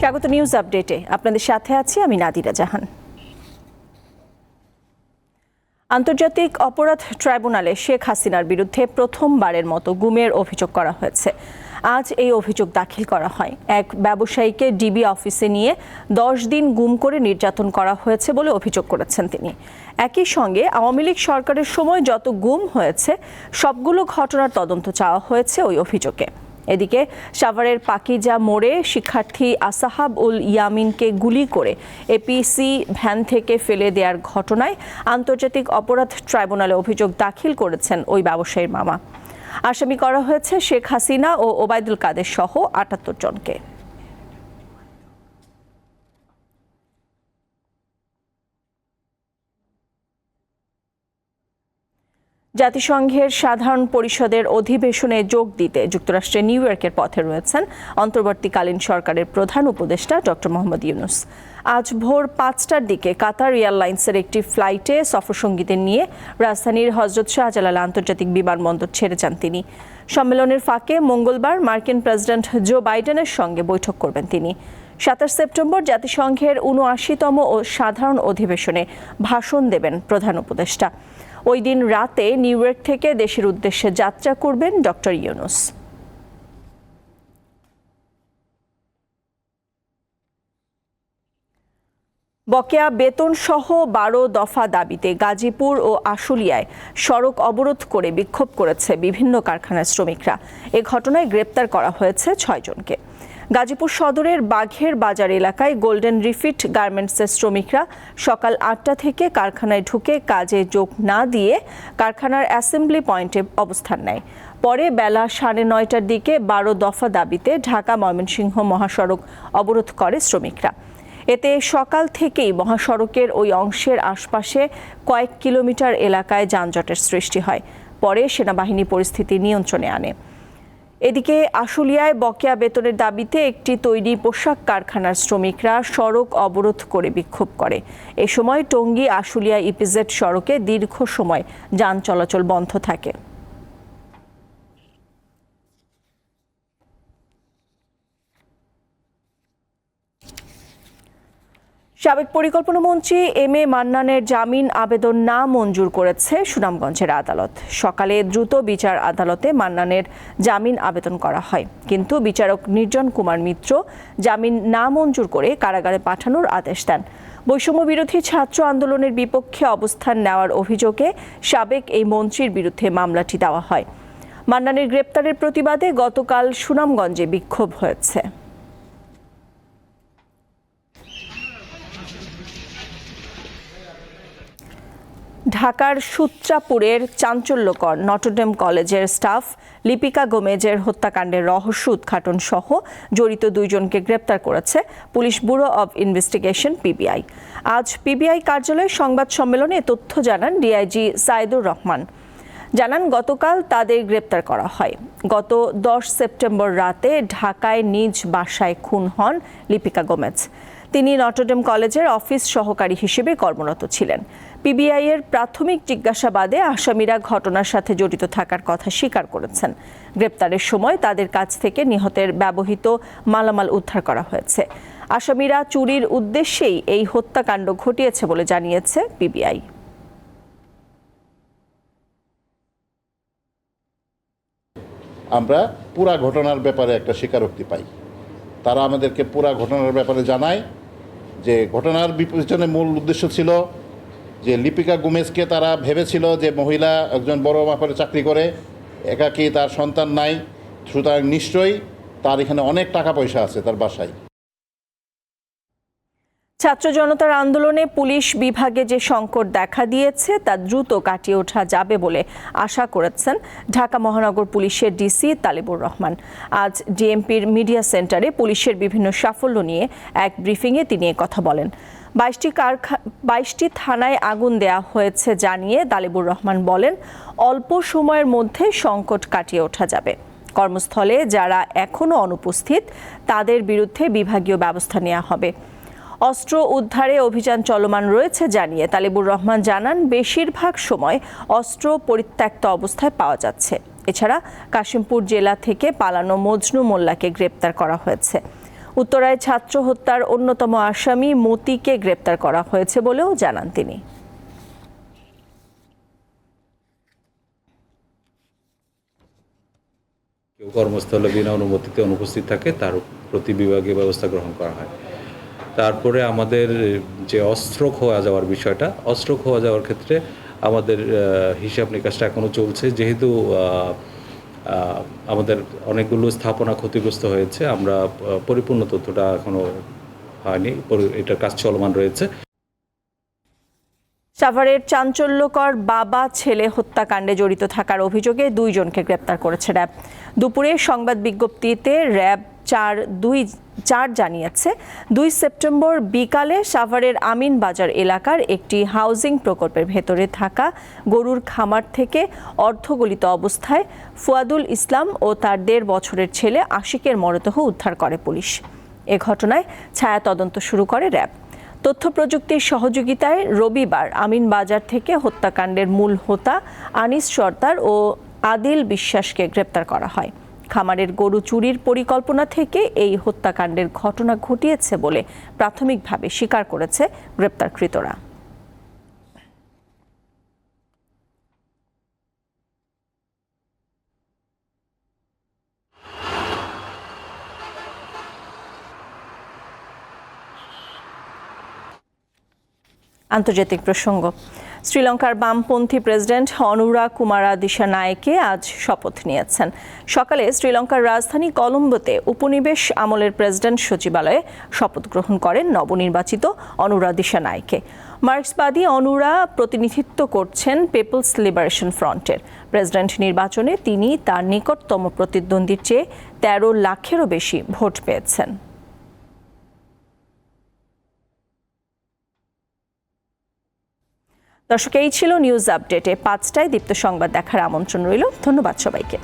স্বাগত নিউজ আপডেটে। আপনাদের সাথে আছি আমি নাদিরা জাহান। আন্তর্জাতিক অপরাধ ট্রাইব্যুনালে শেখ হাসিনার বিরুদ্ধে প্রথমবারের মতো গুমের অভিযোগ করা হয়েছে। আজ এই অভিযোগ দাখিল করা হয়। এক ব্যবসায়ীকে ডিবি অফিসে নিয়ে দশ দিন গুম করে নির্যাতন করা হয়েছে বলে অভিযোগ করেছেন তিনি। একই সঙ্গে আওয়ামী লীগ সরকারের সময় যত গুম হয়েছে, সবগুলো ঘটনার তদন্ত চাওয়া হয়েছে ওই অভিযোগে। এদিকে সাভারের পাকিজা মোড়ে শিক্ষার্থী আসাহাব উল ইয়ামিনকে গুলি করে এপিসি ভ্যান থেকে ফেলে দেওয়ার ঘটনায় আন্তর্জাতিক অপরাধ ট্রাইব্যুনালে অভিযোগ দাখিল করেছেন ওই ব্যবসায়ীর মামা। আসামি করা হয়েছে শেখ হাসিনা ও ওবায়দুল কাদের সহ আটাত্তর জনকে। জাতিসংঘের সাধারণ পরিষদের অধিবেশনে যোগ দিতে যুক্তরাষ্ট্রের নিউ ইয়র্কের পথে রয়েছেন অন্তর্বর্তীকালীন সরকারের প্রধান উপদেষ্টা ডক্টর মোহাম্মদ ইউনুস। আজ ভোর পাঁচটার দিকে কাতার এয়ারলাইন্সের একটি ফ্লাইটে সফরসঙ্গীদের নিয়ে রাজধানীর হজরত শাহজালাল আন্তর্জাতিক বিমানবন্দর ছেড়ে যান তিনি। সম্মেলনের ফাঁকে মঙ্গলবার মার্কিন প্রেসিডেন্ট জো বাইডেনের সঙ্গে বৈঠক করবেন তিনি। সাতাশ সেপ্টেম্বর জাতিসংঘের উনআশিতম ও সাধারণ অধিবেশনে ভাষণ দেবেন প্রধান উপদেষ্টা। ওই দিন রাতে নিউ ইয়র্ক থেকে দেশের উদ্দেশ্যে যাত্রা করবেন ডক্টর ইউনুস। বকেয়া বেতন সহ বারো দফা দাবিতে গাজীপুর ও আশুলিয়ায় সড়ক অবরোধ করে বিক্ষোভ করেছে বিভিন্ন কারখানার শ্রমিকরা। এ ঘটনায় গ্রেপ্তার করা হয়েছে ছয়জনকে গাজীপুর সদরের বাঘের বাজার এলাকায় গোল্ডেন রিফিট গার্মেন্টসের শ্রমিকরা সকাল আটটা থেকে কারখানায় ঢুকে কাজে যোগ না দিয়ে কারখানার অ্যাসেম্বলি পয়েন্টে অবস্থান নেয়। পরে বেলা সাড়ে নয়টার দিকে বারো দফা দাবিতে ঢাকা ময়মনসিংহ মহাসড়ক অবরোধ করে শ্রমিকরা। এতে সকাল থেকেই মহাসড়কের ওই অংশের আশপাশে কয়েক কিলোমিটার এলাকায় যানজটের সৃষ্টি হয়। পরে সেনাবাহিনী পরিস্থিতি নিয়ন্ত্রণে আনে। এদিকে আশুলিয়ায় বকেয়া বেতনের দাবিতে একটি তৈরি পোশাক কারখানার শ্রমিকরা সড়ক অবরোধ করে বিক্ষোভ করে। এ সময় টঙ্গী আশুলিয়া ইপিজেড সড়কে দীর্ঘ সময় যান চলাচল বন্ধ থাকে। সাবেক পরিকল্পনা মন্ত্রী এম এ মান্নানের জামিন আবেদন না মঞ্জুর করেছে সুনামগঞ্জের আদালত। সকালে দ্রুত বিচার আদালতে মান্নানের জামিন আবেদন করা হয়। কিন্তু বিচারক নির্জন কুমার মিত্র জামিন না মঞ্জুর করে কারাগারে পাঠানোর আদেশ দেন। বৈষম্য বিরোধী ছাত্র আন্দোলনের বিপক্ষে অবস্থান নেওয়ার অভিযোগে সাবেক এই মন্ত্রীর বিরুদ্ধে মামলাটি দেওয়া হয়। মান্নানের গ্রেপ্তারের প্রতিবাদে গতকাল সুনামগঞ্জে বিক্ষোভ হয়েছে। ঢাকার সূত্রাপুরের চাঞ্চল্যকর নটরডেম কলেজের স্টাফ লিপিকা গোমেজের হত্যাকাণ্ডের রহস্য উদ্ঘাটন সহ জড়িত দুইজনকে গ্রেপ্তার করেছে police bureau of investigation PBI. আজ পিবিআই কার্যালয়ে সংবাদ সম্মেলনে তথ্য জানান ডিআইজি সাইদুর রহমান। জানান, গতকাল তাদের গ্রেপ্তার করা হয়। গত দশ সেপ্টেম্বর রাতে ঢাকায় নিজ বাসায় খুন হন লিপিকা গোমেজ। তিনি নটরডেম কলেজের অফিস সহকারী হিসেবে কর্মরত ছিলেন। পিবিআই এর প্রাথমিক জিজ্ঞাসাবাদে আসামিরা ঘটনার সাথে জড়িত থাকার কথা স্বীকার করেছেন। গ্রেপ্তারের সময় তাদের কাছ থেকে নিহতের ব্যবহৃত মালামাল উদ্ধার করা হয়েছে। আসামিরা চুরির উদ্দেশ্যেই এই হত্যাকাণ্ড ঘটিয়েছে বলে জানিয়েছে পিবিআই। আমরা পুরা ঘটনার ব্যাপারে একটা স্বীকারোক্তি পাই। তারা আমাদেরকে পুরা ঘটনার ব্যাপারে জানায় যে ঘটনার পিছনে মূল উদ্দেশ্য ছিল যে লিপিকা গুমেশকে তারা ভেবেছিল যে মহিলা একজন বড় মাপের চাকরি করে, একাকি তার সন্তান নাই, সুতরাং নিশ্চয়ই তার এখানে অনেক টাকা পয়সা আছে তার বাসায়। ছাত্র জনতার আন্দোলনে পুলিশ বিভাগে যে সংকট দেখা দিয়েছে, তা দ্রুত কাটিয়ে ওঠা যাবে বলে আশা করেছেন ঢাকা মহানগর পুলিশের ডিসি তালিবুর রহমান। আজ ডিএমপির মিডিয়া সেন্টারে পুলিশের বিভিন্ন সাফল্য নিয়ে এক ব্রিফিংয়ে তিনি কথা বলেন। বাইশটি কারখা, বাইশটি থানায় আগুন দেয়া হয়েছে জানিয়ে তালিবুর রহমান বলেন, অল্প সময়ের মধ্যে সংকট কাটিয়ে ওঠা যাবে। কর্মস্থলে যারা এখনও অনুপস্থিত, তাদের বিরুদ্ধে বিভাগীয় ব্যবস্থা নেওয়া হবে। অস্ত্র উদ্ধারে অভিযান চলমান রয়েছে জানিয়ে তালিবুর রহমান জানান, বেশিরভাগ সময় অস্ত্র পরিত্যক্ত অবস্থায় পাওয়া যাচ্ছে। এছাড়া কাশিমপুর জেলা থেকে পালানো মজনু মোল্লাকে গ্রেপ্তার করা হয়েছে। উত্তরায় ছাত্র হত্যার অন্যতম আসামি মতিকে গ্রেপ্তার করা হয়েছে বলেও জানান তিনি। কর্মস্থলে বিনা অনুমতিতে অনুপস্থিত থাকে, তার প্রতি বিভাগীয় ব্যবস্থা গ্রহণ করা হয়। তারপরে আমাদের যে অস্ত্র খোয়া যাওয়ার বিষয়টা অস্ত্র খোয়া যাওয়ার ক্ষেত্রে আমাদের হিসাব নিকাশটা এখনও চলছে। যেহেতু আমাদের অনেকগুলো স্থাপনা ক্ষতিগ্রস্ত হয়েছে, আমরা পরিপূর্ণ তথ্যটা এখনও হয়নি এটার কাজ চলমান রয়েছে। সাভারের চাঞ্চল্যকর বাবা, ছেলে হত্যাকাণ্ডে জড়িত থাকার অভিযোগে দুইজনকে গ্রেপ্তার করেছে র্যাব। দুপুরে সংবাদ বিজ্ঞপ্তিতে র্যাব চার দুই, চার জানিয়েছে। দুই সেপ্টেম্বর বিকালে সাভারের আমিন বাজার এলাকার একটি হাউজিং প্রকল্পের ভেতরে থাকা গরুর খামার থেকে অর্ধগলিত অবস্থায় ফুয়াদুল ইসলাম ও তার দেড় বছরের ছেলে আশিকের মরদেহ উদ্ধার করে পুলিশ। এ ঘটনায় ছায়া তদন্ত শুরু করে র্যাব। তথ্য প্রযুক্তির সহযোগিতায় রবিবার আমিন বাজার থেকে হত্যাকাণ্ডের মূল হোতা আনিস সর্দার ও আদিল বিশ্বাসকে গ্রেপ্তার করা হয়। খামারের গরু চুরির পরিকল্পনা থেকে এই হত্যাকাণ্ডের ঘটনা ঘটিয়েছে বলে প্রাথমিকভাবে স্বীকার করেছে গ্রেপ্তারকৃতরা। আন্তর্জাতিক প্রসঙ্গ। শ্রীলঙ্কার বামপন্থী প্রেসিডেন্ট অনুরা কুমারা দিশানায়েকে আজ শপথ নিয়েছেন। সকালে শ্রীলঙ্কার রাজধানী কলম্বোতে উপনিবেশ আমলের প্রেসিডেন্ট সচিবালয়ে শপথ গ্রহণ করেন নবনির্বাচিত অনুরা দিশানায়েকে। মার্ক্সবাদী অনুরা প্রতিনিধিত্ব করছেন পিপলস লিবারেশন ফ্রন্টের। প্রেসিডেন্ট নির্বাচনে তিনি তার নিকটতম প্রতিদ্বন্দ্বীর চেয়ে তেরো লাখেরও বেশি ভোট পেয়েছেন। দর্শক এই ছিল নিউজ আপডেটে পাঁচটায় দীপ্ত সংবাদ দেখার আমন্ত্রণ রইল। ধন্যবাদ সবাইকে।